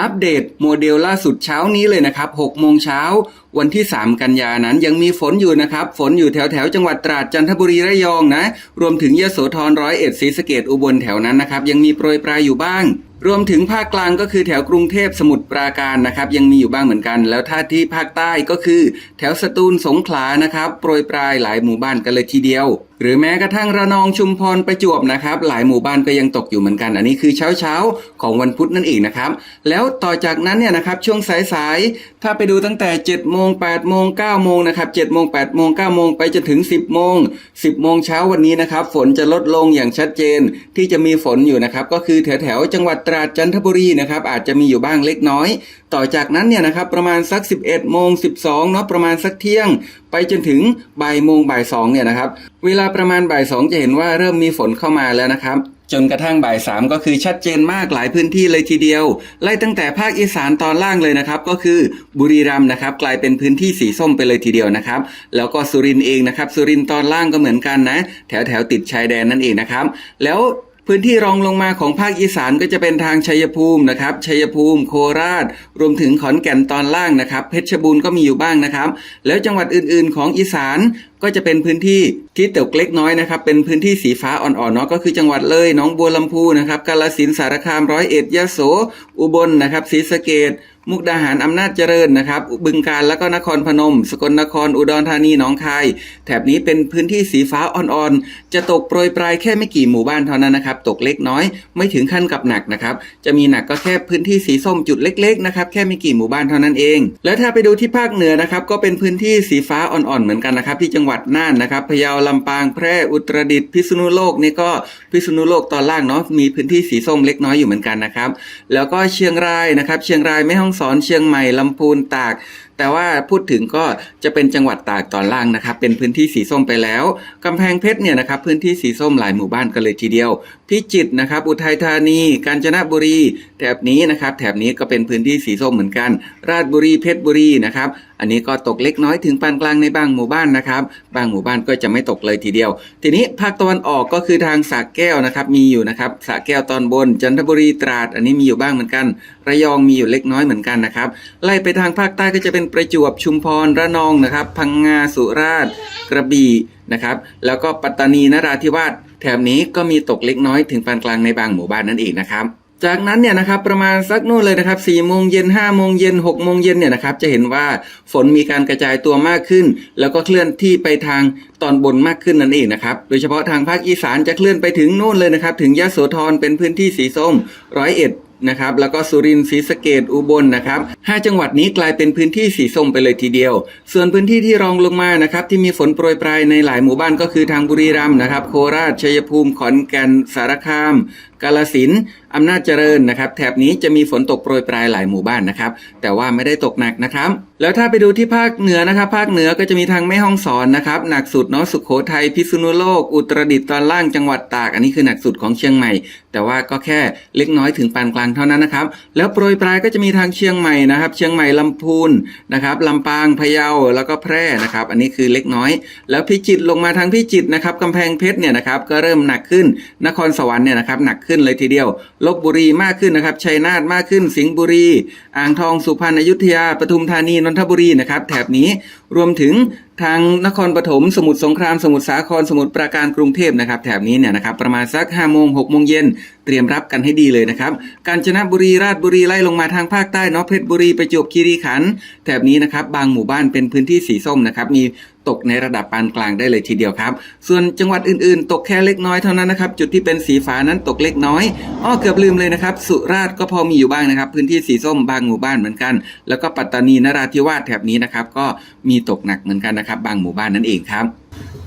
อัปเดตโมเดลล่าสุดเช้านี้เลยนะครับ6โมงเช้าวันที่ 3 กันยานั้นยังมีฝนอยู่นะครับ ฝนอยู่แถวแถวจังหวัดตราดจันทบุรีระยองนะ รวมถึงยโสธรร้อยเอ็ดศรีสะเกดอุบลแถวนั้นนะครับ ยังมีโปรยปลายอยู่บ้าง รวมถึงภาคกลางก็คือแถวกรุงเทพสมุทรปราการนะครับ ยังมีอยู่บ้างเหมือนกัน แล้วถ้าที่ภาคใต้ก็คือ แถวสตูลสงขลานะครับ โปรยปลายหลายหมู่บ้านกันเลยทีเดียว หรือแม้กระทั่งระนองชุมพรประจวบนะครับ หลายหมู่บ้านก็ยังตกอยู่เหมือนกัน อันนี้คือเช้าเช้าของวันพุธนั่นเองนะครับ แล้วต่อจากนั้นเนี่ยนะครับช่วงสายๆถ้าไปดูตั้งแต่7โมง8โมง9โมงนะครับ7โมง8โมง9โมงไปจนถึง 10โมง10โมงเช้าวันนี้นะครับ ฝนจะลดลงอย่างชัดเจนที่จะมีฝนอยู่นะครับ ก็คือแถวแถวจังหวัดตราดจันทบุรีนะครับอาจจะมีอยู่บ้างเล็กน้อยต่อจากนั้นเนี่ยนะครับประมาณสัก 11โมง12เนาะประมาณสักเที่ยง ไปจนถึงบ่ายโมงบ่ายสองเนี่ยนะครับเวลาประมาณบ่ายสองจะเห็นว่าเริ่มมีฝนเข้ามาแล้วนะครับจนกระทั่งบ่ายสามก็คือชัดเจนมากหลายพื้นที่เลยทีเดียว ไล่ตั้งแต่ภาคอีสานตอนล่างเลยนะครับ ก็คือบุรีรัมย์นะครับ กลายเป็นพื้นที่สีส้มไปเลยทีเดียวนะครับ แล้วก็สุรินทร์เองนะครับ สุรินทร์ตอนล่างก็เหมือนกันนะ แถวแถวๆติดชายแดนนั่นเองนะครับ แล้ว พื้นที่รองลงมาของภาคอีสานก็จะเป็นทางชัยภูมินะครับ ชัยภูมิโคราช รวมถึงขอนแก่นตอนล่างนะครับ เพชรบูรณ์ก็มีอยู่บ้างนะครับ แล้วจังหวัดอื่นๆ ของอีสานก็จะเป็นพื้นที่ที่เตกเล็กน้อยนะครับ เป็นพื้นที่สีฟ้าอ่อนๆเนาะก็คือจังหวัดเลยหนองบัวลำพูนะครับกาฬสินธุ์สารคามร้อยเอ็ดยะโส อุบลนะครับศรีสะเกด มุกดาหารอำนาจเจริญนะครับ บึงการแล้วก็นครพนม สกลนครอุดรธานีหนองคาย แถบนี้เป็นพื้นที่สีฟ้าอ่อนๆ จะตกโปรยปลายแค่ไม่กี่หมู่บ้านเท่านั้นนะครับ ตกเล็กน้อย ไม่ถึงขั้นกับหนักนะครับ จะมีหนักก็แค่พื้นที่สีส้มจุดเล็กๆนะครับ แค่ไม่กี่หมู่บ้านเท่านั้นเอง แล้วถ้าไปดูที่ภาคเหนือนะครับ ก็เป็นพื้นที่สีฟ้าอ่อนๆ เหมือนกันนะครับ ที่จังหวัดน่านนะครับ พะเยาลำปาง แพร่ อุตรดิตถ์ พิษณุโลกนี่ก็พิษณุโลกตอนล่างเนาะ มีพื้นที่สีส้มเล็กน้อยอยู่เหมือนกันนะครับ แล้วก็เชียงรายนะครับ เชียงรายแม่ฮ่องสอนเชียงใหม่ลำพูนตาก แต่ว่าพูดถึงก็จะเป็นจังหวัดตากตอนล่างนะครับ เป็นพื้นที่สีส้มไปแล้วกำแพงเพชรเนี่ยนะครับพื้นที่สีส้มหลายหมู่บ้านกันเลยทีเดียว พิจิตรนะครับ อุทัยธานี กาญจนบุรี แถบนี้นะครับ แถบนี้ก็เป็นพื้นที่สีส้มเหมือนกัน ราชบุรีเพชรบุรีนะครับ อันนี้ก็ตกเล็กน้อยถึงปานกลางในบางหมู่บ้านนะครับ บางหมู่บ้านก็จะไม่ตกเลยทีเดียว ทีนี้ภาคตะวันออกก็คือทางสระแก้วนะครับ มีอยู่นะครับสระแก้วตอนบน จันทบุรีตราด อันนี้มีอยู่บ้างเหมือนกัน ระยองมีอยู่เล็กน้อยเหมือนกันนะครับ ไล่ไปทางภาคใต้ก็จะเป็นประจวบชุมพรระนองนะครับ พังงาสุราษฎร์กระบี่นะครับ แล้วก็ปัตตานีนราธิวาสแถบนี้ก็มีตกเล็กน้อยถึงปานกลางในบางหมู่บ้านนั่นเองนะครับ จากนั้นเนี่ยนะครับประมาณสักนู่นเลยนะครับ4โมงเย็น5โมงเย็น6โมงเย็นเนี่ยนะครับจะเห็นว่าฝนมีการกระจายตัวมากขึ้น แล้วก็เคลื่อนที่ไปทางตอนบนมากขึ้นนั่นเองนะครับโดยเฉพาะทางภาคอีสานจะเคลื่อนไปถึงนู่นเลยนะครับถึงยะโสธรเป็นพื้นที่สีส้มร้อยเอ็ดนะครับแล้วก็สุรินทร์ศรีสะเกดอุบลนะครับห้าจังหวัดนี้กลายเป็นพื้นที่สีส้มไปเลยทีเดียว ส่วนพื้นที่ที่รองลงมานะครับที่มีฝนโปรยปลายในหลายหมู่บ้านก็คือทางบุรีรัมย์นะครับโคราชชัยภูมิขอนแก่นสารคามกาลสินธุ์อำนาจเจริญนะครับแถบนี้จะมีฝนตกโปรยปลายหลายหมู่บ้านนะครับ แต่ว่าไม่ได้ตกหนักนะครับ แล้วถ้าไปดูที่ภาคเหนือนะครับ ภาคเหนือก็จะมีทางแม่ฮ่องสอนนะครับหนักสุดเนาะสุขโขทัยพิษณุโลก อุตรดิตถ์ตอนล่างจังหวัดตาก อันนี้คือหนักสุดของเชียงใหม่ แต่ว่าก็แค่เล็กน้อยถึงปานกลางเท่านั้นนะครับ แล้วโปรยปลายก็จะมีทางเชียงใหม่นะครับ เชียงใหม่ลำพูนนะครับลำปางพะเยาแล้วก็แพร่นะครับ อันนี้คือเล็กน้อย แล้วพิจิตรลงมาทางพิจิตรนะครับกำแพงเพชรเนี่ยนะครับก็เริ่มหนักขึ้นนครสวรรค์เนี่ยนะครับหนักขึ้นเลยทีเดียว ลบบุรีมากขึ้นนะครับ ชัยนาทมากขึ้น สิงห์บุรี อ่างทอง สุพรรณ อยุธยา ปทุมธานี นนทบุรีนะครับ แถบนี้รวมถึงทางนครปฐมสมุทรสงครามสมุทรสาครสมุทรปราการกรุงเทพนะครับแถบนี้เนี่ยนะครับประมาณสัก5โมง6โมงเย็นเตรียมรับกันให้ดีเลยนะครับกาญจนบุรีราชบุรีไล่ลงมาทางภาคใต้เนาะเพชรบุรีประจวบคีรีขันธ์แถบนี้นะครับบางหมู่บ้านเป็นพื้นที่สีส้มนะครับมีตกในระดับปานกลางได้เลยทีเดียวครับ ส่วนจังหวัดอื่นๆ ตกแค่เล็กน้อยเท่านั้นนะครับจุดที่เป็นสีฟ้านั้นตกเล็กน้อยอ้อเกือบลืมเลยนะครับสุราษฎร์ก็พอมีอยู่บ้างนะครับ พื้นที่สีส้มบางหมู่บ้านเหมือนกัน แล้วก็ปัตตานีนราธิวาสแถบนี้นะครับก็มีตกหนักเหมือนกันนะครับ บางหมู่บ้านนั่นเองครับ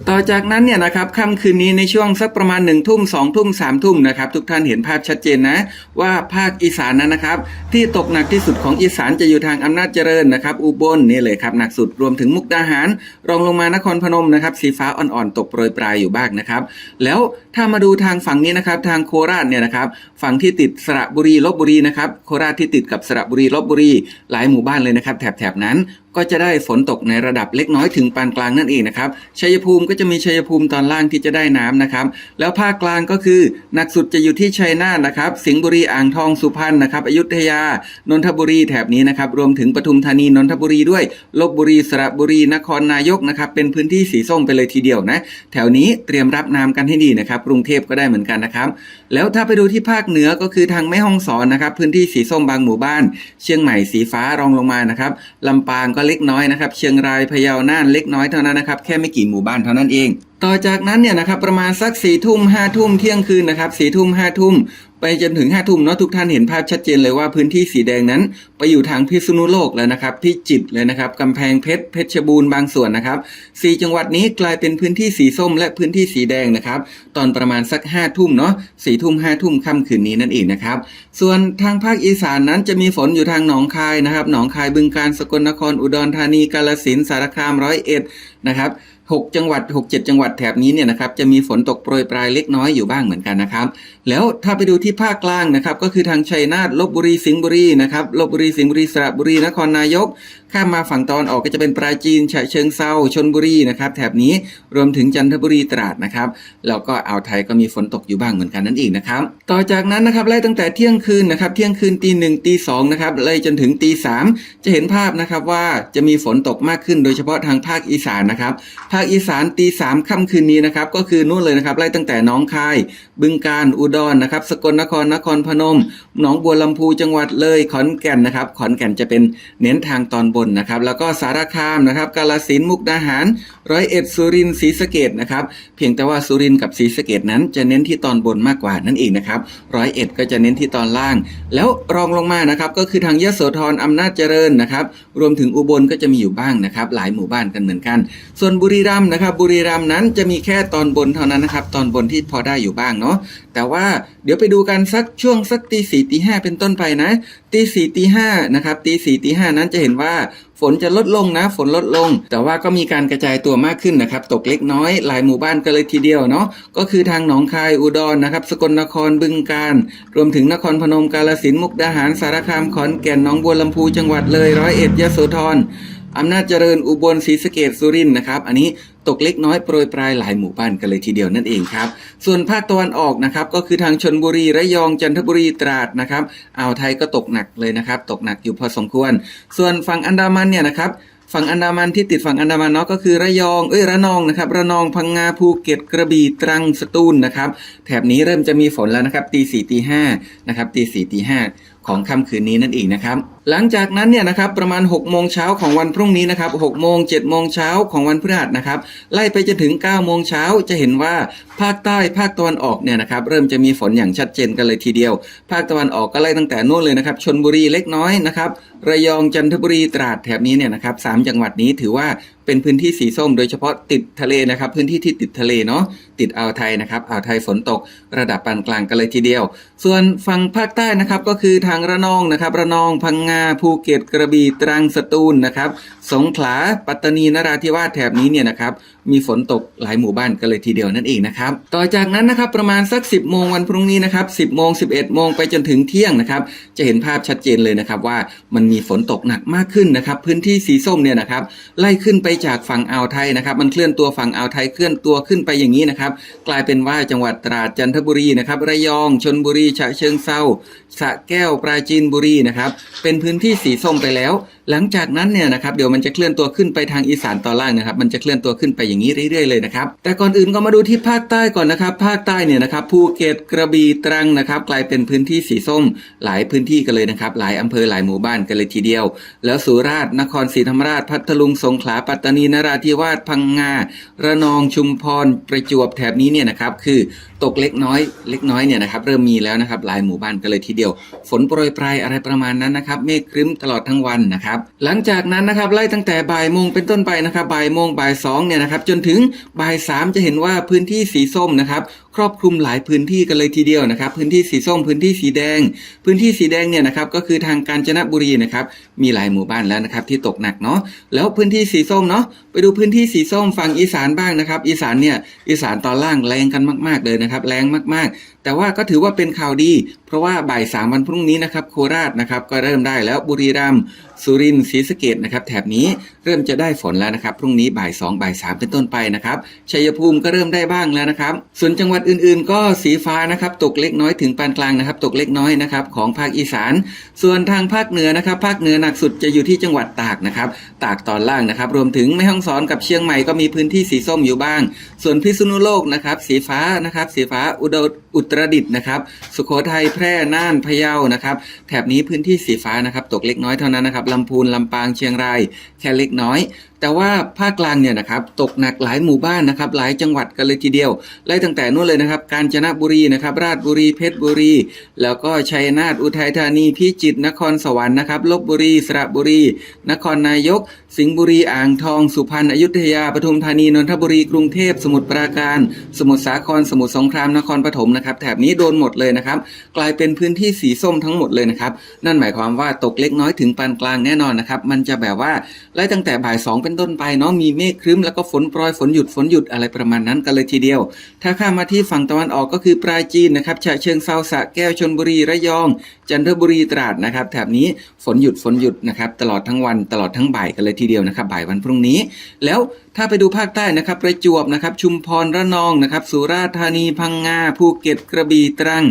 ต่อจากนั้นเนี่ยนะครับค่ำคืนนี้ในช่วงสักประมาณ1นึ่ทุ่มสองทุ่มสามทุ่มนะครับทุกท่านเห็นภาพชัดเจนนะ ว่าภาคอีสานนั้นนะครับ ที่ตกหนักที่สุดของอีสานจะอยู่ทางอำนาจเจริญนะครับ อุบลนี่เลยครับหนักสุดรวมถึงมุกดาหาร รองลงมานครพนมนะครับ สีฟ้าอ่อนๆตกโปรยปลายอยู่บ้างนะครับ แล้วถ้ามาดูทางฝั่งนี้นะครับทางโคราชเนี่ยนะครับฝั่งที่ติดสระบุรีลบบุรีนะครับโคราชที่ติดกับสระบุรีลบบุรีหลายหมู่บ้านเลยนะครับแถบๆนั้นก็จะได้ฝนตกในระดับเล็กน้อยถึงปานกลางนั่นเองนะครับ ชัยภูมิก็จะมีชัยภูมิตอนล่างที่จะได้น้ำนะครับ แล้วภาคกลางก็คือหนักสุดจะอยู่ที่ชัยนาทนะครับ สิงห์บุรี อ่างทอง สุพรรณนะครับ อยุธยา นนทบุรีแถบนี้นะครับ รวมถึงปทุมธานี นนทบุรีด้วย ลบบุรี สระบุรี นครนายกนะครับ เป็นพื้นที่สีส้มไปเลยทีเดียวนะ แถวนี้เตรียมรับน้ำกันให้ดีนะครับ กรุงเทพก็ได้เหมือนกันนะครับ แล้วถ้าไปดูที่ภาคเหนือก็คือทางแม่ฮ่องสอนนะครับ พื้นที่สีส้มบางหมู่บ้าน เชียงใหม่สีฟ้ารองลงมานะครับลำปางก็เล็กน้อยนะครับ เชียงรายพะเยาน่านเล็กน้อยเท่านั้นนะครับ แค่ไม่กี่หมู่บ้านเท่านั้นเอง ต่อจากนั้นเนี่ยนะครับประมาณสักสี่ทุ่มห้าทุ่มเที่ยงคืนนะครับสี่ทุ่มห้าทุ่ม ไปจนถึงห้าทุ่มเนาะทุกท่านเห็นภาพชัดเจนเลยว่าพื้นที่สีแดงนั้น ไปอยู่ทางพิษณุโลกแล้วนะครับพิจิตรเลยนะครับกำแพงเพชรเพชรบูรณ์บางส่วนนะครับสี่จังหวัดนี้กลายเป็นพื้นที่สีส้ม และพื้นที่สีแดงนะครับ ตอนประมาณสักห้าทุ่มเนาะสี่ทุ่มห้าทุ่มค่ำคืนนี้นั่นเองนะครับ ส่วนทางภาคอีสานนั้นจะมีฝนอยู่ทางหนองคายนะครับหนองคายบึงกาฬสกลนครอุดรธานีกาฬสินสารคามร้อยเอ็ดนะครับ 6 จังหวัด 67 จังหวัดแถบนี้เนี่ยนะครับจะมีฝนตกโปรยปลายเล็กน้อยอยู่บ้างเหมือนกันนะครับ แล้วถ้าไปดูที่ภาคกลางนะครับก็คือทางชัยนาทลบบุรีสิงห์บุรีนะครับลบบุรีสิงห์บุรีสระบุรีนครนายก ข้ามมาฝั่งตอนออกก็จะเป็นปราจีนฉะเชิงเซาชนบุรีนะครับแถบนี้รวมถึงจันทบุรีตราดนะครับแล้วก็อ่าวไทยก็มีฝนตกอยู่บ้างเหมือนกันนั่นเองนะครับต่อจากนั้นนะครับไล่ตั้งแต่เที่ยงคืนนะครับเที่ยงคืนตีหนึ่งตีสองนะครับไล่จนถึงตีสามจะเห็นภาพนะครับว่าจะมีฝนตกมากขึ้นโดยเฉพาะทางภาคอีสานนะครับภาคอีสานตีสามค่ำคืนนี้นะครับก็คือนู่นเลยนะครับไล่ตั้งแต่น้องคาย บึงกาฬอุดรนะครับสกลนครนครพนม หนองบัวลำพูจังหวัดเลยขอนแก่นนะครับขอนแก่นจะเป็นเน้นทางตอนบนนะครับ แล้วก็สารคามนะครับ กาลสินมุกดาหาร ร้อยเอ็ดสุรินทร์ศรีสะเกดนะครับ เพียงแต่ว่าสุรินทร์กับศรีสะเกดนั้นจะเน้นที่ตอนบนมากกว่านั่นเองนะครับ ร้อยเอ็ดก็จะเน้นที่ตอนล่าง แล้วรองลงมานะครับ ก็คือทางยโสธรอำนาจเจริญนะครับ รวมถึงอุบลก็จะมีอยู่บ้างนะครับ หลายหมู่บ้านกันเหมือนกัน ส่วนบุรีรัมย์นะครับ บุรีรัมย์นั้นจะมีแค่ตอนบนเท่านั้นนะครับ ตอนบนที่พอได้อยู่บ้างเนาะ แต่ว่าเดี๋ยวไปดูกันสักช่วงสักตีสี่ตีห้าเป็นต้นไปนะ ตีสี่ตีห้านะครับตีสี่ตีห้านั้นจะเห็นว่าฝนจะลดลงนะ ฝนลดลง แต่ว่าก็มีการกระจายตัวมากขึ้นนะครับ ตกเล็กน้อยหลายหมู่บ้านกันเลยทีเดียวเนาะก็คือทางหนองคายอุดรนะครับ สกลนครบึงกาฬรวมถึงนครพนมกาฬสินมุกดาหารสารคามขอนแก่นหนองบัวลำพูจังหวัดเลยร้อยเอ็ดยะโสธรอำนาจเจริญอุบลศรีสะเกดสุรินทร์นะครับ อันนี้ ตกเล็กน้อยโปรยปลายหลายหมู่บ้านกันเลยทีเดียวนั่นเองครับ ส่วนภาคตะวันออกนะครับก็คือทางชนบุรีระยองจันทบุรีตราดนะครับอ่าวไทยก็ตกหนักเลยนะครับ ตกหนักอยู่พอสมควร ส่วนฝั่งอันดามันเนี่ยนะครับฝั่งอันดามันที่ติดฝั่งอันดามันเนาะก็คือระยอง เอ้ยระนองนะครับระนองพังงาภูเก็ตกระบี่ตรังสตูลนะครับแถบนี้เริ่มจะมีฝนแล้วนะครับตีสี่ตีห้านะครับตีสี่ตีห้าของค่ำคืนนี้นั่นเองนะครับ หลังจากนั้นเนี่ยนะครับประมาณ 6 โมงเช้าของวันพรุ่งนี้นะครับ6โมง 7 โมงเช้าของวันพฤหัสนะครับ ไล่ไปจนถึง 9 โมงเช้าจะเห็นว่าภาคใต้ภาคตะวันออกเนี่ยนะครับเริ่มจะมีฝนอย่างชัดเจนกันเลยทีเดียว ภาคตะวันออกก็ไล่ตั้งแต่โน่นเลยนะครับชนบุรีเล็กน้อยนะครับระยองจันทบุรีตราดแถบนี้เนี่ยนะครับสามจังหวัดนี้ถือว่า เป็นพื้นที่สีส้ม โดยเฉพาะติดทะเลนะครับ พื้นที่ที่ติดทะเลเนาะติดอ่าวไทยนะครับอ่าวไทยฝนตกระดับปานกลางกันเลยทีเดียว ส่วนฝั่งภาคใต้นะครับก็คือทางระนองนะครับระนองพังงาภูเก็ตกระบี่ตรังสตูลนะครับ สงขลาปัตตานีนราธิวาสแถบนี้เนี่ยนะครับมีฝนตกหลายหมู่บ้านกันเลยทีเดียวนั่นเองนะครับต่อจากนั้นนะครับประมาณสัก 10โมงวันพรุ่งนี้นะครับ10โมง11โมงไปจนถึงเที่ยงนะครับจะเห็นภาพชัดเจนเลยนะครับว่ามันมีฝนตกหนักมากขึ้นนะครับพื้นที่สีส้มเนี่ยนะครับไล่ขึ้นไปจากฝั่งอ่าวไทยนะครับ มันเคลื่อนตัวฝั่งอ่าวไทยเคลื่อนตัวขึ้นไปอย่างนี้นะครับ กลายเป็นว่าจังหวัดตราดจันทบุรีนะครับ ระยองชนบุรีฉะเชิงเซาสระแก้วปราจีนบุรีนะครับ เป็นพื้นที่สีส้มไปแล้ว หลังจากนั้นเนี่ยนะครับเดี๋ยวมันจะเคลื่อนตัวขึ้นไปทางอีสานตอนล่างนะครับ มันจะเคลื่อนตัวขึ้นไปอย่างนี้เรื่อยๆเลยนะครับ แต่ก่อนอื่นก็มาดูที่ภาคใต้ก่อนนะครับ ภาคใต้เนี่ยนะครับภูเก็ตกระบี่ตรังนะครับ กลายเป็นพื้นที่สีส้ม หลายพื้นที่กันเลยนะครับ หลายอำเภอหลายหมู่บ้านกันเลยทีเดียว แล้วสุราษฎร์นครศรีธรรมราชพัทลุงสงขลาปัตตานีนราธิวาสพังงา ระนองชุมพรประจวบแถบนี้เนี่ยนะครับคือตกเล็กน้อยเล็กน้อยเนี่ยนะครับเริ่มมีแล้วนะครับหลายหมู่บ้านกันเลยทีเดียว ฝนโปรยปลายอะไรประมาณนั้นนะครับเมฆครึ้มตลอดทั้งวันนะครับหลังจากนั้นนะครับไล่ตั้งแต่บ่ายโมงเป็นต้นไปนะครับบ่ายโมงบ่ายสองเนี่ยนะครับจนถึงบ่ายสามจะเห็นว่าพื้นที่สีส้มนะครับครอบคลุมหลายพื้นที่กันเลยทีเดียวนะครับ พื้นที่สีส้มพื้นที่สีแดง พื้นที่สีแดงเนี่ยนะครับก็คือทางกาญจนบุรีนะครับมีหลายหมู่บ้านแล้วนะครับที่ตกหนักเนาะแล้วพื้นที่สีส้มเนาะไปดูพื้นที่สีส้มฝั่งอีสานบ้างนะครับ อีสานเนี่ยอีสานตอนล่างแรงกันมาก ๆเลยนะครับแรงมากๆแต่ว่าก็ถือว่าเป็นข่าวดี เพราะว่าบ่ายสามวันพรุ่งนี้นะครับโคราชนะครับก็เริ่มได้แล้วบุรีรัมย์สุรินทร์ศรีสะเกดนะครับแถบนี้เริ่มจะได้ฝนแล้วนะครับพรุ่งนี้บ่ายสองบ่ายสามเป็นต้นไปนะครับชัยภูมิก็เริ่มได้บ้างแล้วนะครับ ส่วนจังหวัดอื่นๆ ก็สีฟ้านะครับตกเล็กน้อยถึงปานกลางนะครับตกเล็กน้อยนะครับของภาคอีสาน ส่วนทางภาคเหนือนะครับภาคเหนือหนักสุดจะอยู่ที่จังหวัดตากนะครับตากตอนล่างนะครับรวมถึงแม่ฮ่องสอนกับเชียงใหม่ก็มีพื้นที่สีส้มอยู่บ้าง ส่วนพิษณุโลกนะครับสีฟ้านะครับสีฟ้าอุดรอุตรดิตถ์นะครับ สุโขทัยแพร่น่านพะเยานะครับ แถบนี้พื้นที่สีฟ้านะครับ ตกเล็กน้อยเท่านั้นนะครับลำพูนลำปางเชียงรายแค่เล็กน้อย แต่ว่าภาคกลางเนี่ยนะครับตกหนักหลายหมู่บ้านนะครับหลายจังหวัดกันเลยทีเดียวไล่ตั้งแต่นู่นเลยนะครับ กาญจนบุรีนะครับ ราชบุรีเพชรบุรี แล้วก็ชัยนาทอุทัยธานีพิจิตรนครสวรรค์นะครับลบบุรีสระบุรี นครนายก สิงห์บุรีอ่างทอง สุพรรณอยุธยาปทุมธานีนนทบุรีกรุงเทพสมุทรปราการ สมุทรสาครสมุทรสงครามนครปฐมนะครับแถบนี้โดนหมดเลยนะครับ กลายเป็นพื้นที่สีส้มทั้งหมดเลยนะครับนั่นหมายความว่าตกเล็กน้อยถึงปานกลางแน่นอนนะครับมันจะแบบว่าไล่ตั้งแต่บ่ายสองเป็นต้นไปเนาะมีเมฆครึ้มแล้วก็ฝนโปรยฝนหยุดฝนหยุดอะไรประมาณนั้นกันเลยทีเดียว ถ้าข้ามมาที่ฝั่งตะวันออกก็คือปราจีนนะครับฉะเชิงเซาสะแก้วชนบุรีระยอง จันทบุรีตราดนะครับ แถบนี้ฝนหยุดฝนหยุดนะครับ ตลอดทั้งวันตลอดทั้งบ่ายกันเลยทีเดียวนะครับ บ่ายวันพรุ่งนี้ แล้วถ้าไปดูภาคใต้นะครับ ประจวบนะครับ ชุมพรระนองนะครับ สุราษฎร์ธานีพังงาภูเก็ตกระบี่ตรัง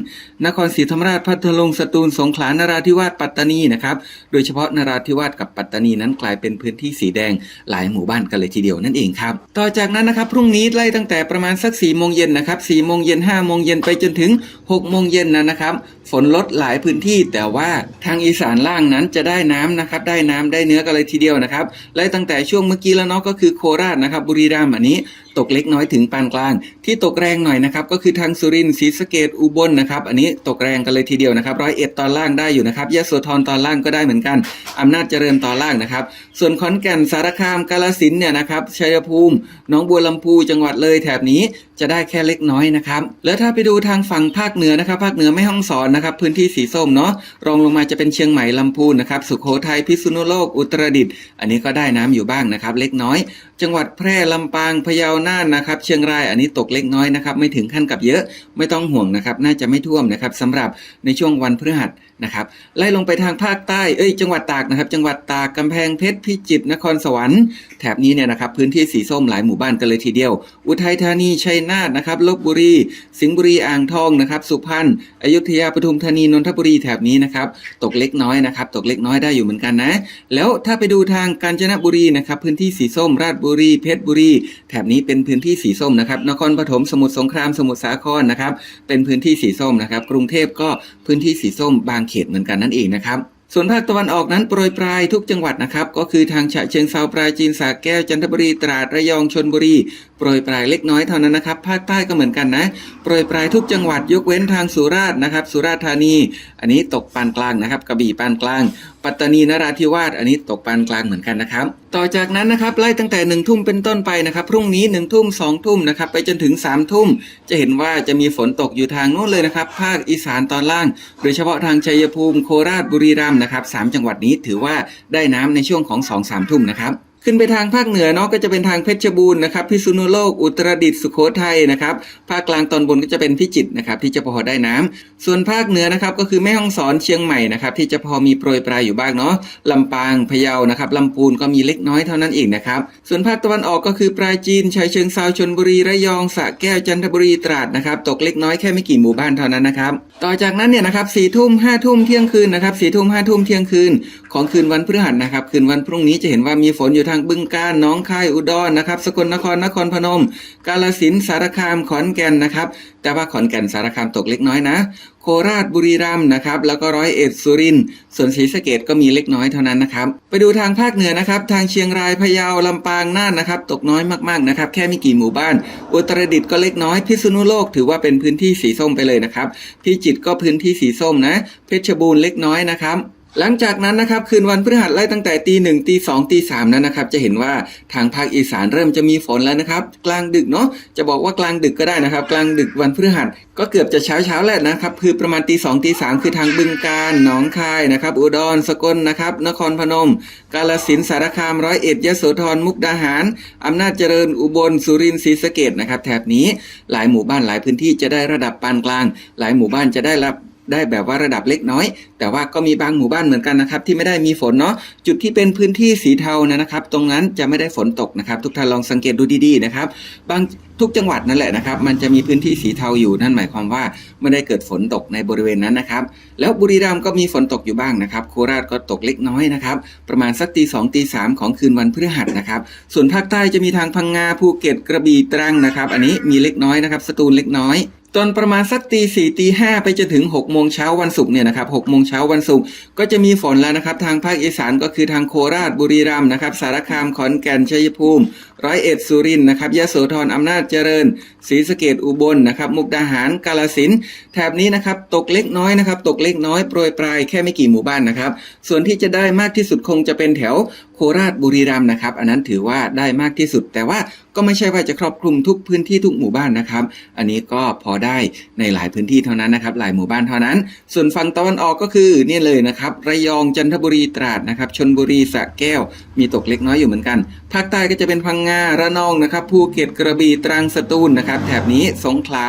นครศรีธรรมราชพัทลุงสตูลสงขลานราธิวาสปัตตานีนะครับโดยเฉพาะนราธิวาสกับปัตตานีนั้นกลายเป็นพื้นที่สีแดงหลายหมู่บ้านกันเลยทีเดียวนั่นเองครับต่อจากนั้นนะครับพรุ่งนี้ไล่ตั้งแต่ประมาณสัก4ี่โมงเย็นนะครับสี่โมงเย็นห้าโมงเย็นไปจนถึง6กโมงเย็นนะนะครับฝนลดหลายพื้นที่แต่ว่าทางอีสานล่างนั้นจะได้น้ำนะครับ ได้น้ำได้เนื้อกันเลยทีเดียวนะครับไล่ตั้งแต่ช่วงเมื่อกี้แล้วเนาะก็คือโคราชนะครับ บุรีรัมย์อันนี้ตกเล็กน้อยถึงปานกลาง ที่ตกแรงหน่อยนะครับ ก็คือทางสุรินทร์ศรีสะเกดอุบลนะครับ อันนี้ตกแรงกันเลยทีเดียวนะครับร้อยเอ็ดตอนล่างได้อยู่นะครับยะโสธรตอนล่างก็ได้เหมือนกันอำนาจเจริญตอนล่างนะครับ ส่วนขอนแก่นสารคามกาฬสินเนี่ยนะครับชัยภูมิน้องบัวลำพูจังหวัดเลยแถบนี้ จะได้แค่เล็กน้อยนะครับแล้วถ้าไปดูทางฝั่งภาคเหนือนะครับ ภาคเหนือไม่ห้องสอนนะครับ พื้นที่สีส้มเนาะรองลงมาจะเป็นเชียงใหม่ลำพูนนะครับสุโขทัยพิษณุโลกอุตรดิตถ์อันนี้ก็ได้น้ำอยู่บ้างนะครับ เล็กน้อย จังหวัดแพร่ลำปางพะเยาน่านนะครับ เชียงรายอันนี้ตกเล็กน้อยนะครับ ไม่ถึงขั้นกับเยอะไม่ต้องห่วงนะครับ น่าจะไม่ท่วมนะครับสำหรับในช่วงวันพฤหัสนะครับไล่ลงไปทางภาคใต้เอ้ยจังหวัดตากนะครับ จังหวัดตากกำแพงเพชรพิจิตรนครสวรรค์แถบนี้เนี่ยนะครับพื้นที่สีส้มหลายหมู่บ้านกันเลยทีเดียว อุทัยธานีชัยนาทนะครับลบบุรี สิงห์บุรีอ่างทองนะครับ สุพรรณอยุธยาปทุมธานีนนทบุรีแถบนี้นะครับตกเล็กน้อยนะครับ ตกเล็กน้อยได้อยู่เหมือนกันนะ แล้วถ้าไปดูทางกาญจนบุรีนะครับพื้นที่สีส้มราชบุรีเพชรบุรีแถบนี้เป็นพื้นที่สีส้มนะครับ นครปฐมสมุทรสงครามสมุทรสาครนะครับ เป็นพื้นที่สีส้มนะครับ กรุงเทพก็พื้นที่สีส้มบางเขตเหมือนกันนั่นเองนะครับส่วนภาคตะวันออกนั้นโปรยปลายทุกจังหวัดนะครับ ก็คือทางฉะเชิงเซาปราจีนสระแก้วจันทบุรีตราดระยองชนบุรีโปรยปลายเล็กน้อยเท่านั้นนะครับ ภาคใต้ก็เหมือนกันนะ โปรยปลายทุกจังหวัดยกเว้นทางสุราษฎร์นะครับ สุราษฎร์ธานี อันนี้ตกปานกลางนะครับ กระบี่ปานกลาง ปัตตานีนราธิวาสอันนี้ตกปานกลางเหมือนกันนะครับ ต่อจากนั้นนะครับไล่ตั้งแต่หนึ่งทุ่มเป็นต้นไปนะครับ พรุ่งนี้หนึ่งทุ่มสองทุ่มนะครับไปจนถึงสามทุ่ม จะเห็นว่าจะมีฝนตกอยู่ทางโน้นเลยนะครับ ภาคอีสานตอนล่าง โดยเฉพาะทางชัยภูมิโคราชบุรีรัมย์นะครับสามจังหวัดนี้ถือว่าได้น้ำในช่วงของสองสามทุ่มนะครับ ขึ้นไปทางภาคเหนือเนาะก็จะเป็นทางเพชรบูรณ์นะครับพิษณุโลกอุตรดิตถ์สุโขทัยนะครับภาคกลางตอนบนก็จะเป็นพิจิตรนะครับที่จะพอได้น้ำส่วนภาคเหนือนะครับก็คือแม่ฮ่องสอนเชียงใหม่นะครับที่จะพอมีโปรยปลายอยู่บ้างเนาะลำปางพะเยานะครับลำพูนก็มีเล็กน้อยเท่านั้นเองนะครับส่วนภาคตะวันออกก็คือปราจีนชัยเชิงเซาชนบุรีระยองสระแก้วจันทบุรีตราดนะครับตกเล็กน้อยแค่ไม่กี่หมู่บ้านเท่านั้นนะครับต่อจากนั้นเนี่ยนะครับสี่ทุ่มห้าทุ่มเที่ยงคืนนะครับสี่ทุ่มห้าทุ่มเที่ยงคืนของคืนวันพฤหัสนะครับคืนวันพรุ่งนี้จะเห็นว่ามีฝนอยู่ทางบึงกาฬหนองคายอุดรนะครับ สกลนครนครพนม กาฬสินสารคามขอนแก่นนะครับ แต่ว่าขอนแก่นสารคามตกเล็กน้อยนะ โคราชบุรีรัมย์นะครับ แล้วก็ร้อยเอ็ดสุรินทร์ส่วนศรีสะเกดก็มีเล็กน้อยเท่านั้นนะครับ ไปดูทางภาคเหนือนะครับ ทางเชียงรายพะเยาลำปางน่านนะครับ ตกน้อยมากๆนะครับ แค่ไม่กี่หมู่บ้าน อุตรดิตถ์ก็เล็กน้อย พิษณุโลกถือว่าเป็นพื้นที่สีส้มไปเลยนะครับ พิจิตรก็พื้นที่สีส้มนะ เพชรบูรณ์เล็กน้อยนะครับ หลังจากนั้นนะครับคืนวันพฤหัสไล่ตั้งแต่ตีหนึ่งตีสองตีสามนั้นนะครับ จะเห็นว่าทางภาคอีสานเริ่มจะมีฝนแล้วนะครับ กลางดึกเนาะจะบอกว่ากลางดึกก็ได้นะครับ กลางดึกวันพฤหัสก็เกือบจะเช้าเช้าๆแล้วนะครับ คือประมาณตีสองตีสามคือทางบึงกาฬหนองคายนะครับ อุดรสกลนะครับ นครพนม กาฬสินสารคามร้อยเอ็ดยโสธรมุกดาหารอำนาจเจริญอุบลสุรินทร์ศรีสะเกดนะครับ แถบนี้หลายหมู่บ้านหลายพื้นที่จะได้ระดับปานกลาง หลายหมู่บ้านจะได้รับ ได้แบบว่าระดับเล็กน้อย แต่ว่าก็มีบางหมู่บ้านเหมือนกันนะครับ ที่ไม่ได้มีฝนเนาะจุดที่เป็นพื้นที่สีเทานะครับ ตรงนั้นจะไม่ได้ฝนตกนะครับ ทุกท่านลองสังเกตดูดีๆนะครับ บางทุกจังหวัดนั่นแหละนะครับ มันจะมีพื้นที่สีเทาอยู่นั่นหมายความว่าไม่ได้เกิดฝนตกในบริเวณนั้นนะครับ แล้วบุรีรัมย์ก็มีฝนตกอยู่บ้างนะครับ โคราชก็ตกเล็กน้อยนะครับ ประมาณสักตีสองตีสามของคืนวันพฤหัสนะครับ ส่วนภาคใต้จะมีทางพังงาภูเก็ตกระบี่ตรังนะครับ อันนี้มีเล็กน้อยนะครับ สตูลเล็กน้อย ตอนประมาณสักตีสี่ตีห้าไปจนถึงหกโมงเช้าวันศุกร์เนี่ยนะครับหกโมงเช้าวันศุกร์ก็จะมีฝนแล้วนะครับ ทางภาคอีสานก็คือทางโคราชบุรีรัมย์นะครับ สารคามขอนแก่นชัยภูมิ ร้อยเอ็ดสุรินทร์นะครับยะโสธรอำนาจเจริญศรีสะเกดอุบลนะครับ มุกดาหารกาลสินแถบนี้นะครับ ตกเล็กน้อยนะครับ ตกเล็กน้อยโปรยปลายแค่ไม่กี่หมู่บ้านนะครับ ส่วนที่จะได้มากที่สุดคงจะเป็นแถว คราชบุรีรัมย์นะครับ อันนั้นถือว่าได้มากที่สุด แต่ว่าก็ไม่ใช่ว่าจะครอบคลุมทุกพื้นที่ทุกหมู่บ้านนะครับ อันนี้ก็พอได้ในหลายพื้นที่เท่านั้นนะครับ หลายหมู่บ้านเท่านั้น ส่วนฝั่งตะวันออกก็คือนี่เลยนะครับระยองจันทบุรีตราดนะครับชนบุรีสระแก้ว มีตกเล็กน้อยอยู่เหมือนกันภาคใต้ก็จะเป็นพังงาระนองนะครับภูเก็ตกระบี่ตรังสตูลนะครับแถบนี้สงขลา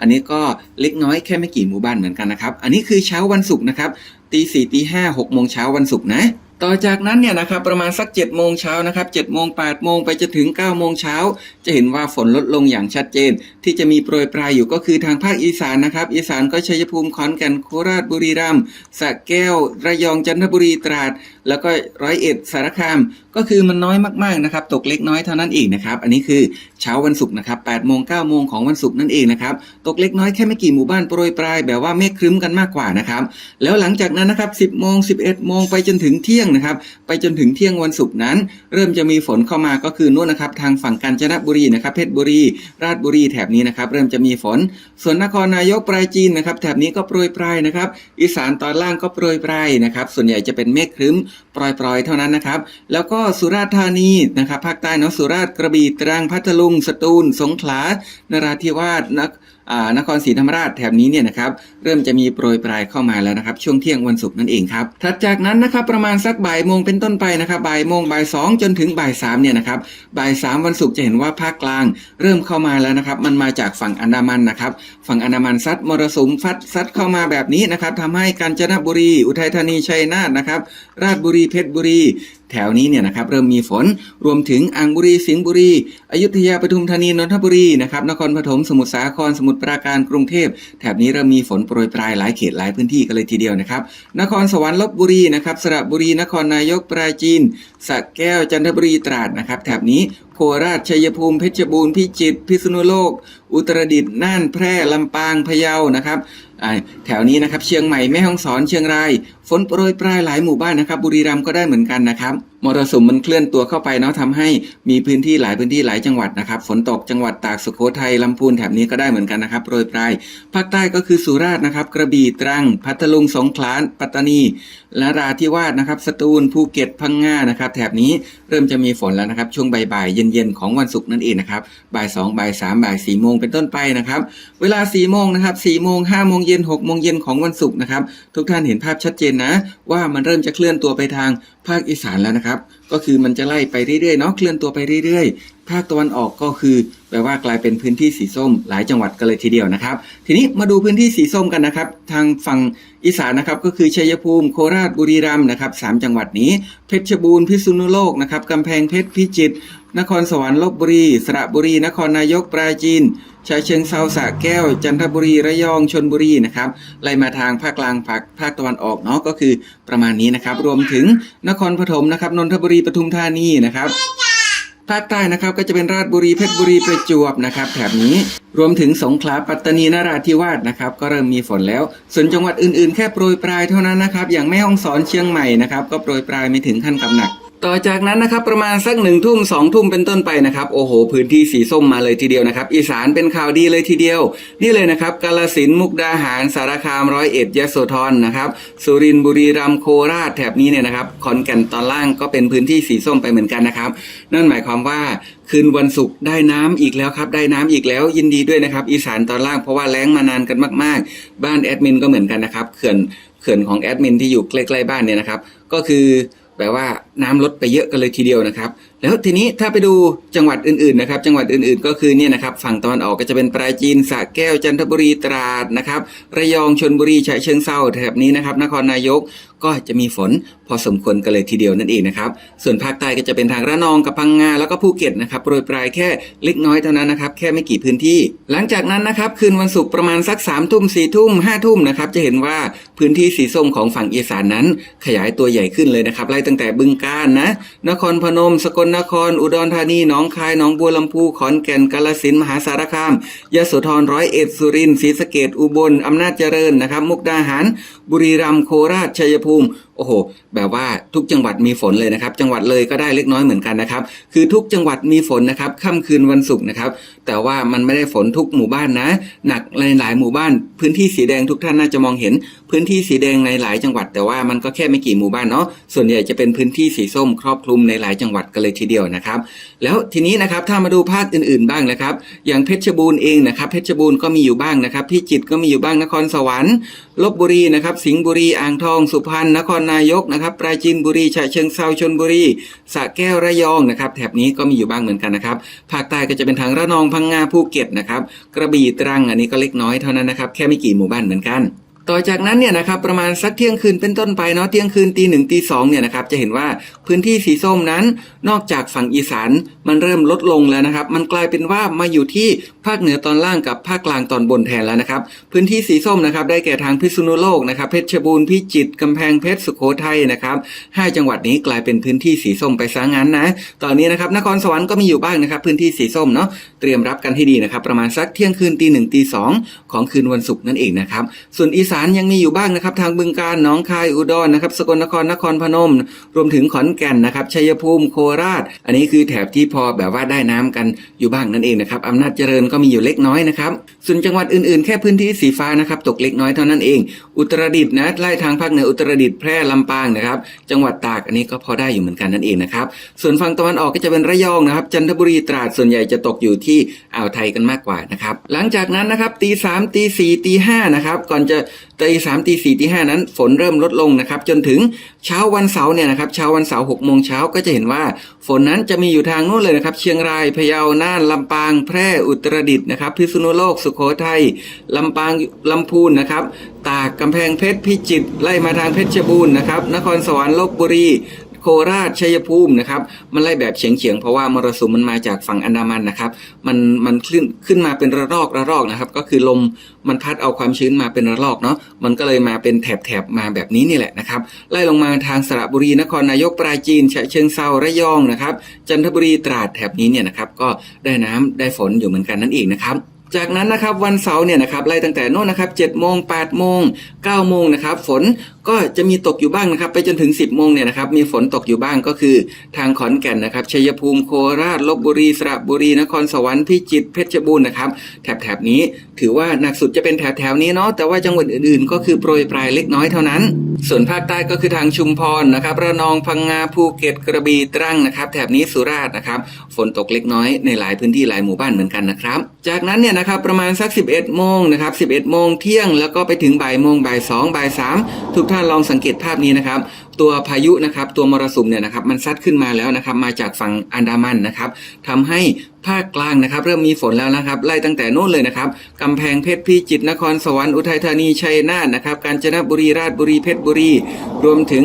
อันนี้ก็เล็กน้อยแค่ไม่กี่หมู่บ้านเหมือนกันนะครับ อันนี้คือเช้าวันศุกร์นะครับตีสี่ตีห้าหกโมงเช้าวันศุกร์นะ ต่อจากนั้นเนี่ยนะครับประมาณสัก7จ็ดโมงเช้านะครับเจ็ดโมงแปดโมงไปจนถึง9ก้าโมงเช้า จะเห็นว่าฝนลดลงอย่างชัดเจน ที่จะมีโปรยปลายอยู่ก็คือทางภาคอีสานนะครับ อีสานก็ชัยภูมิขอนแก่นโคราชบุรีรัมย์สระแก้ว ระยองจันทบุรีตราดแล้วก็ร้อยเอ็ดสารคามก็คือมันน้อยมากๆนะครับ ตกเล็กน้อยเท่านั้นเองนะครับ อันนี้คือเช้าวันศุกร์นะครับ8โมง9โมงของวันศุกร์นั่นเองนะครับ ตกเล็กน้อยแค่ไม่กี่หมู่บ้านโปรยปลายแบบว่าเมฆครึ้มกันมากกว่านะครับ แล้วหลังจากนั้นนะครับ 10โมง11โมงไปจนถึงเที่ยงนะครับ ไปจนถึงเที่ยงวันศุกร์นั้น เริ่มจะมีฝนเข้ามาก็คือนู่นนะครับ ทางฝั่งกาญจนบุรีนะครับ เพชรบุรี ราชบุรีแถบนี้นะครับ เริ่มจะมีฝน ส่วนนครนายกปลายจีนนะครับ แถบนี้ก็โปรยปลายนะครับ อีสานตอนล่างก็โปรยปลายนะครับ ส่วนใหญ่จะเป็นเมฆครึ้มปล่อยๆ เท่านั้นนะครับ แล้วก็สุราษฎร์ธานีนะครับภาคใต้เนาะสุราษฎร์กระบี่ตรังพัทลุงสตูล สงขลานราธิวาสนะ นครศรีธรรมราชแถบนี้เนี่ยนะครับเริ่มจะมีโปรยปลายเข้ามาแล้วนะครับช่วงเที่ยงวันศุกร์นั่นเองครับถัดจากนั้นนะครับประมาณสักบ่ายโมงเป็นต้นไปนะครับบ่ายโมงบ่ายสองจนถึงบ่ายสามเนี่ยนะครับบ่ายสามวันศุกร์จะเห็นว่าภาคกลาง เริ่มเข้ามาแล้วนะครับมันมาจากฝั่งอันดามันนะครับฝั่งอันดามันซัดมรสุมฟัดซัดเข้ามาแบบนี้นะครับทำให้กาญจนบุรี อุทัยธานีชัยนาทนะครับราชบุรีเพชรบุรี แถวนี้เนี่ยนะครับเริ่มมีฝนรวมถึงอ่างบุรีสิงห์บุรีอยุธยาปทุมธานีนนทบุรีนะครับนครปฐมสมุทรสาครสมุทรปราการกรุงเทพแถบนี้เริ่มมีฝนโปรยปลายหลายเขตหลายพื้นที่กันเลยทีเดียวนะครับนครสวรรค์ลบบุรีนะครับสระบุรีนครนายกปราจีนสระแก้วจันทบุรีตราดนะครับแถบนี้โคราชชัยภูมิเพชรบูรณ์พิจิตรพิษณุโลก อุตรดิตถ์น่านแพร่ลำปางพะเยานะครับแถวนี้นะครับเชียงใหม่แม่ฮ่องสอนเชียงราย ฝนโปรยปลายหลายหมู่บ้านนะครับ บุรีรัมย์ก็ได้เหมือนกันนะครับมรสุมมันเคลื่อนตัวเข้าไปเนาะทำให้มีพื้นที่หลายพื้นที่หลายจังหวัดนะครับ ฝนตกจังหวัดตากสุโขทัยลำพูนแถบนี้ก็ได้เหมือนกันนะครับโปรยปลายภาคใต้ก็คือสุราษฎร์นะครับ กระบี่ตรัง พัทลุงสงขลาปัตตานีและราธิวาสนะครับ สตูลภูเก็ตพังงานะครับแถบนี้เริ่มจะมีฝนแล้วนะครับ ช่วงบ่ายๆเย็นๆของวันศุกร์นั่นเองนะครับบ่ายสองบ่ายสามบ่ายสี่โมงเป็นต้นไปนะครับเวลา4ี่โมงนะครับสี่โมงห้าโมงเย็นหกโมงเย็นของวันศุกร์นะครับทุกท่านเห็นภาพชัดเจนนะ ว่ามันเริ่มจะเคลื่อนตัวไปทางภาคอีสานแล้วนะครับ ก็คือมันจะไล่ไปเรื่อยๆเนาะเคลื่อนตัวไปเรื่อยๆ ภาคตะวันออกก็คือ แปลว่ากลายเป็นพื้นที่สีส้มหลายจังหวัดกันเลยทีเดียวนะครับ ทีนี้มาดูพื้นที่สีส้มกันนะครับ ทางฝั่งอีสานนะครับก็คือชัยภูมิโคราชบุรีรัมย์นะครับสามจังหวัดนี้ เพชรบูรณ์พิษณุโลกนะครับกำแพงเพชรพิจิตรนครสวรรค์ลบบุรี สระบุรี นครนายกปราจีนชายเชิงเซาสะแก้ว จันทบุรีระยองชนบุรีนะครับไล่มาทางภาคกลางภาคภาคตะวันออกเนาะก็คือประมาณนี้นะครับ รวมถึงนครปฐมนะครับนนทบุรีปทุมธานีนะครับ ภาคใต้นะครับก็จะเป็นราชบุรีเพชรบุรีประจวบนะครับแถบนี้รวมถึงสงขลาปัตตานีนราธิวาสนะครับก็เริ่มมีฝนแล้ว ส่วนจังหวัดอื่นๆ แค่โปรยปลายเท่านั้นนะครับอย่างแม่ฮ่องสอนเชียงใหม่นะครับก็โปรยปลายไม่ถึงขั้นกับหนัก ต่อจากนั้นนะครับประมาณสักหนึ่งทุ่มสองทุ่มเป็นต้นไปนะครับโอ้โห พื้นที่สีส้มมาเลยทีเดียวนะครับ อีสานเป็นข่าวดีเลยทีเดียว นี่เลยนะครับกาลสินมุกดาหารสารคามร้อยเอ็ดยโสธรนะครับสุรินทร์บุรีรัมย์โคราชแถบนี้เนี่ยนะครับขอนแก่นตอนล่างก็เป็นพื้นที่สีส้มไปเหมือนกันนะครับนั่นหมายความว่าคืนวันศุกร์ได้น้ำอีกแล้วครับ ได้น้ำอีกแล้วยินดีด้วยนะครับ อีสานตอนล่างเพราะว่าแล้งมานานกันมาก ๆ บ้านแอดมินก็เหมือนกันนะครับเขื่อนเขื่อนของแอดมินที่อยู่ใกล้ๆบ้านเนี่ยนะครับก็คือ แปลว่าน้ำลดไปเยอะกันเลยทีเดียวนะครับ แล้วทีนี้ถ้าไปดูจังหวัดอื่นๆนะครับจังหวัดอื่นๆ ก็คือเนี่ยนะครับฝั่งตะวันออกก็จะเป็นปราจีนสระแก้วจันทบุรีตราดนะครับระยองชนบุรีฉะเชิงเซาแถบนี้นะครับนครนายกก็จะมีฝนพอสมควรกันเลยทีเดียวนั่นเองนะครับส่วนภาคใต้ก็จะเป็นทางระนองกับพังงาแล้วก็ภูเก็ตนะครับโปรยปลายแค่เล็กน้อยเท่านั้นนะครับแค่ไม่กี่พื้นที่ หลังจากนั้นนะครับคืนวันศุกร์ประมาณสัก3ามทุ่มสี่ทุ่มห้าทุ่มนะครับจะเห็นว่าพื้นที่สีส้มของฝั่งอีสานนั้น ขยายตัวใหญ่ขึ้นเลยนะครับไล่ตั้งแต่บึงกาฬนะนครพนมสกลนคร อุดรธานีหนองคายหนองบัวลำพูขอนแก่นกาลสินมหาสารคามยโสธรร้อยเอ็ดสุรินทร์ศรีสะเกดอุบลอำนาจเจริญนะครับ มุกดาหาร บุรีรัมย์โคราชชัยภูมิ อ้โห แบบว่าทุกจังหวัดมีฝนเลยนะครับ จังหวัดเลยก็ได้เล็กน้อยเหมือนกันนะครับ คือทุกจังหวัดมีฝนนะครับค่ำคืนวันศุกร์นะครับ แต่ว่ามันไม่ได้ฝนทุกหมู่บ้านนะ หนักในหลายหมู่บ้าน พื้นที่สีแดงทุกท่านน่าจะมองเห็น พื้นที่สีแดงในหลายจังหวัด แต่ว่ามันก็แค่ไม่กี่หมู่บ้านเนาะ ส่วนใหญ่จะเป็นพื้นที่สีส้มครอบคลุมในหลายจังหวัดกันเลยทีเดียวนะครับ แล้วทีนี้นะครับถ้ามาดูภาคอื่น ๆบ้างนะครับ อย่างเพชรบูรณ์เองนะครับ เพชรบูรณ์ก็มีอยู่บ้างนะครับ พิจิตรก็มีอยู่บ้าง นครสวรรค์ ลบบุรีนะครับ สิงห์บุรี อ่างทอง สุพรรณ นครนายกนะครับปราจีนบุรีฉะเชิงเซาชนบุรีสระแก้วระยองนะครับแถบนี้ก็มีอยู่บ้างเหมือนกันนะครับภาคใต้ก็จะเป็นทางระนองพังงาภูเก็ตนะครับกระบี่ตรังอันนี้ก็เล็กน้อยเท่านั้นนะครับแค่ไม่กี่หมู่บ้านเหมือนกันต่อจากนั้นเนี่ยนะครับประมาณสักเที่ยงคืนเป็นต้นไปเนาะเที่ยงคืนตีหนึ่งตีสองเนี่ยนะครับจะเห็นว่าพื้นที่สีส้มนั้นนอกจากฝั่งอีสานมันเริ่มลดลงแล้วนะครับ มันกลายเป็นว่ามาอยู่ที่ภาคเหนือตอนล่างกับภาคกลางตอนบนแทนแล้วนะครับ พื้นที่สีส้มนะครับได้แก่ทางพิษณุโลกนะครับเพชรบูรณ์พิจิตรกำแพงเพชรสุโขทัยนะครับห้าจังหวัดนี้กลายเป็นพื้นที่สีส้มไปซะงั้นนะ ตอนนี้นะครับนครสวรรค์ก็มีอยู่บ้างนะครับพื้นที่สีส้มเนาะเตรียมรับกันให้ดีนะครับประมาณสักเที่ยงคืนตีหนึ่งตีสองของคืนวันศุกร์นั่นเองนะครับส่วนอีสานยังมีอยู่บ้างนะครับทางบึงกาฬหนองคายอุดรนะครับสกลนครนครพนม รวมถึงขอนแก่นนะครับชัยภูมิโคราช อันนี้คือแถบที่พอแบบว่าได้น้ำกันอยู่บ้างนั่นเองนะครับอำนาจเจริญก็มีอยู่เล็กน้อยนะครับ ส่วนจังหวัดอื่นๆ แค่พื้นที่สีฟ้านะครับตกเล็กน้อยเท่านั้นเอง อุตรดิตถ์นะไล่ทางภาคเหนืออุตรดิตถ์แพร่ลำปางนะครับ จังหวัดตากอันนี้ก็พอได้อยู่เหมือนกันนั่นเองนะครับ ส่วนฝั่งตะวันออกก็จะเป็นระยองนะครับ จันทบุรีตราดส่วนใหญ่จะตกอยู่ที่อ่าวไทยกันมากกว่านะครับ หลังจากนั้นนะครับตีสามตีสี่ตีห้านะครับ ก่อนจะ ตีสามตีสี่ตีห้านั้นฝนเริ่มลดลงนะครับจนถึงเช้าวันเสาร์เนี่ยนะครับเช้าวันเสาร์หกโมงเช้าก็จะเห็นว่า ฝนนั้นจะมีอยู่ทางโน้นเลยนะครับ เชียงรายพะเยาน่านลำปางแพร่อุตรดิตถ์นะครับ พิษณุโลกสุโขทัยลำปางลำพูนนะครับ ตากกำแพงเพชรพิจิตรไล่มาทางเพชรบูรณ์นะครับ นครสวรรค์ลบบุรี โคราชชัยภูมินะครับ มันไล่แบบเฉียงๆเพราะว่ามรสุมมันมาจากฝั่งอันดามันนะครับ มันมันขึ้นขึ้นมาเป็นระลอกระลอกนะครับ ก็คือลมมันพัดเอาความชื้นมาเป็นระลอกเนาะ มันก็เลยมาเป็นแถบๆมาแบบนี้นี่แหละนะครับ ไล่ลงมาทางสระบุรีนครนายกปราจีนฉะเชิงเซาระยองนะครับ จันทบุรีตราดแถบนี้เนี่ยนะครับ ก็ได้น้ำได้ฝนอยู่เหมือนกันนั่นเองนะครับจากนั้นนะครับวันเสาร์เนี่ยนะครับไล่ตั้งแต่โน่นนะครับ7โมง8โมง9โมงนะครับฝนก็จะมีตกอยู่บ้างนะครับ ไปจนถึง 10โมงเนี่ยนะครับมีฝนตกอยู่บ้างก็คือ ทางขอนแก่นนะครับชัยภูมิโคราชลบบุรีสระบุรีนครสวรรค์พิจิตรเพชรบูรณ์นะครับแถบแถบนี้ถือว่าหนักสุดจะเป็นแถบแถวนี้เนาะแต่ว่าจังหวัดอื่นๆ ก็คือโปรยปลายเล็กน้อยเท่านั้น ส่วนภาคใต้ก็คือทางชุมพรนะครับระนองพังงาภูเก็ตกระบี่ตรังนะครับ แถบนี้สุราษฎร์นะครับฝนตกเล็กน้อยในหลายพื้นที่หลายหมู่บ้านเหมือนกันนะครับจากนั้นเนี่ยนะครับประมาณสัก 11โมงนะครับ11โมงเที่ยงแล้วก็ไปถึงบ่ายโมงบ่ายสองบ่ายสามทุกท่านลองสังเกตภาพนี้นะครับ ตัวพายุนะครับ ตัวมรสุมเนี่ยนะครับ มันซัดขึ้นมาแล้วนะครับ มาจากฝั่งอันดามันนะครับทำให้ภาคกลางนะครับ เริ่มมีฝนแล้วนะครับ ไล่ตั้งแต่โน้นเลยนะครับกำแพงเพชรพิจิตรนครสวรรค์อุทัยธานีชัยนาทนะครับ กาญจนบุรีราชบุรีเพชรบุรี รวมถึง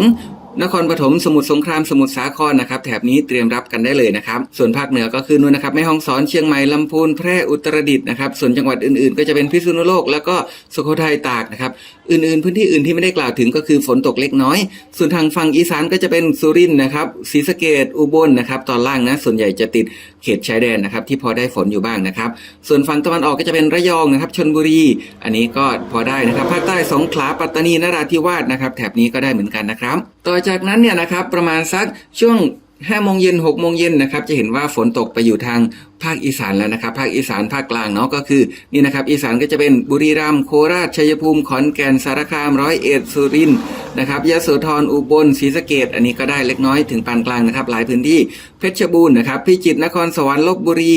นครปฐมสมุทรสงครามสมุทรสาครนะครับแถบนี้เตรียมรับกันได้เลยนะครับ ส่วนภาคเหนือก็คือนู่นนะครับแม่ฮ่องสอนเชียงใหม่ลำพูนแพร่อุตรดิตถ์นะครับส่วนจังหวัดอื่นๆ ก็จะเป็นพิษณุโลกแล้วก็สุโขทัยตากนะครับอื่นๆ พื้นที่อื่นที่ไม่ได้กล่าวถึงก็คือฝนตกเล็กน้อย ส่วนทางฝั่งอีสานก็จะเป็นสุรินทร์นะครับศรีสะเกดอุบลนะครับตอนล่างนะส่วนใหญ่จะติด เขตชายแดนนะครับที่พอได้ฝนอยู่บ้างนะครับ ส่วนฝั่งตะวันออกก็จะเป็นระยองนะครับชนบุรี อันนี้ก็พอได้นะครับภาคใต้สงขลาปัตตานีนราธิวาสนะครับแถบนี้ก็ได้เหมือนกันนะครับ ต่อจากนั้นเนี่ยนะครับประมาณสักช่วง5โมงเย็น6โมงเย็นนะครับจะเห็นว่าฝนตกไปอยู่ทางภาคอีสานแล้วนะครับ ภาคอีสานภาคกลางเนาะก็คือนี่นะครับ อีสานก็จะเป็นบุรีรัมย์โคราชชัยภูมิขอนแก่นสารคามร้อยเอ็ดสุรินทร์นะครับยโสธรอุบลศรีสะเกดอันนี้ก็ได้เล็กน้อยถึงปานกลางนะครับ หลายพื้นที่เพชรบูรณ์นะครับพิจิตรนครสวรรค์ลบบุรี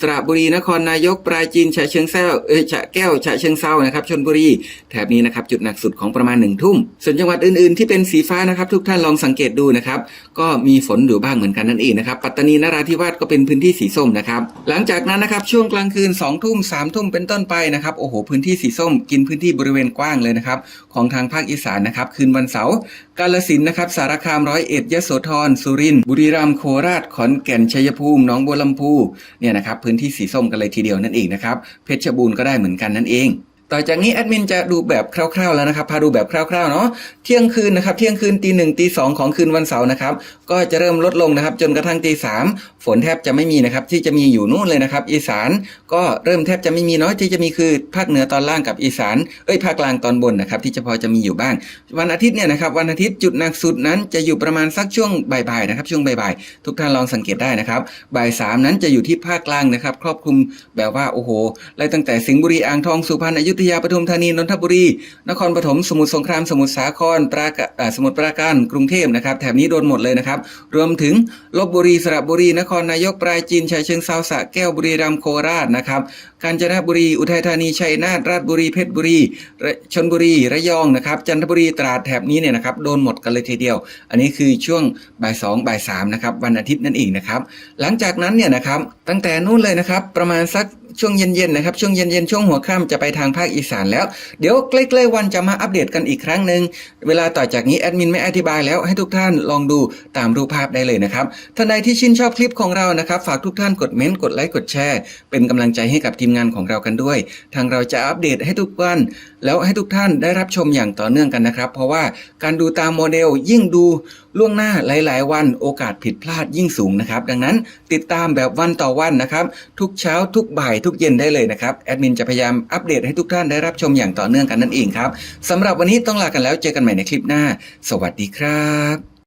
สระบุรีนครนายกปราจีนฉะเชิงเซาเอ้ยฉะแก้วฉะเชิงเซานะครับชนบุรีแถบนี้นะครับจุดหนักสุดของประมาณหนึ่งทุ่มส่วนจังหวัดอื่นๆ ที่เป็นสีฟ้านะครับ ทุกท่านลองสังเกตดูนะครับก็มีฝนอยู่บ้างเหมือนกันนั่นเองนะครับปัตตานีนราธิวาสก็เป็นพื้นที่สีส้มนะครับหลังจากนั้นนะครับช่วงกลางคืน2องทุ่มสามทุ่มเป็นต้นไปนะครับโอ้โหพื้นที่สีส้มกินพื้นที่บริเวณกว้างเลยนะครับของทางภาคอีสานนะครับคืนวันเสาร์กาลสินนะครับสารคามร้อยเอ็ดยโสธรสุรินทร์บุรีรัมย์โคราชขอนแก่นชัยภูมิหนองบัวลำพูเนี่ยนะครับพื้นที่สีส้มกันเลยทีเดียวนั่นเองนะครับเพชรบูรณ์ก็ได้เหมือนกันนั่นเอง ต่อจากนี้แอดมินจะดูแบบคร่าวๆแล้วนะครับ พาดูแบบคร่าวๆเนาะ เที่ยงคืนนะครับ เที่ยงคืนตีหนึ่งตีสองของคืนวันเสาร์นะครับ ก็จะเริ่มลดลงนะครับ จนกระทั่งตีสามฝนแทบจะไม่มีนะครับ ที่จะมีอยู่นู่นเลยนะครับ อีสานก็เริ่มแทบจะไม่มีเนาะ ที่จะมีคือภาคเหนือตอนล่างกับอีสาน เอ้ยภาคกลางตอนบนนะครับ ที่จะพอจะมีอยู่บ้าง วันอาทิตย์เนี่ยนะครับวันอาทิตย์จุดหนักสุดนั้นจะอยู่ประมาณสักช่วงบ่ายๆนะครับ ช่วงบ่ายๆทุกท่านลองสังเกตได้นะครับ บ่ายสามนั้นจะอยู่ที่ภาคกลางนะครับ ครอบคลุมแบบว่าโอ้โหไล่ตั้งแต่สิงห์บุรีอ่างทองสุพรรณอยุธยาปทุมธานีนนทบุรี นครปฐมสมุทรสงครามสมุทรสาครปราสมุทรปราการกรุงเทพนะครับแถบนี้โดนหมดเลยนะครับ รวมถึงลบบุรีสระบุรี นครนายกปราจีนชัยเชิงเซาสะแก้วบุรีรัมย์โคราชนะครับกาญจนบุรี อุทัยธานีชัยนาทราชบุรีเพชรบุรีชนบุรีระยองนะครับจันทบุรีตราดแถบนี้เนี่ยนะครับโดนหมดกันเลยทีเดียว อันนี้คือช่วงบ่ายสองบ่ายสามนะครับวันอาทิตย์นั่นเองนะครับหลังจากนั้นเนี่ยนะครับตั้งแต่นู้นเลยนะครับประมาณสัก ช่วงเย็นๆนะครับช่วงเย็นๆช่วงหัวค่ำจะไปทางภาคอีสานแล้ว เดี๋ยวใกล้ๆวันจะมาอัปเดตกันอีกครั้งหนึ่งเวลาต่อจากนี้แอดมินไม่อธิบายแล้วให้ทุกท่านลองดูตามรูปภาพได้เลยนะครับท่านใดที่ชื่นชอบคลิปของเรานะครับ ฝากทุกท่านกดเม้นต์กดไลค์กดแชร์ เป็นกำลังใจให้กับทีมงานของเรากันด้วย ทางเราจะอัปเดตให้ทุกวัน แล้วให้ทุกท่านได้รับชมอย่างต่อเนื่องกันนะครับ เพราะว่าการดูตามโมเดลยิ่งดูล่วงหน้าหลาย ๆ วันโอกาสผิดพลาดยิ่งสูงนะครับ ดังนั้นติดตามแบบวันต่อวันนะครับ ทุกเช้าทุกบ่ายทุกเย็นได้เลยนะครับแอดมินจะพยายามอัปเดตให้ทุกท่านได้รับชมอย่างต่อเนื่องกันนั่นเองครับสำหรับวันนี้ต้องลากันแล้วเจอกันใหม่ในคลิปหน้า สวัสดีครับ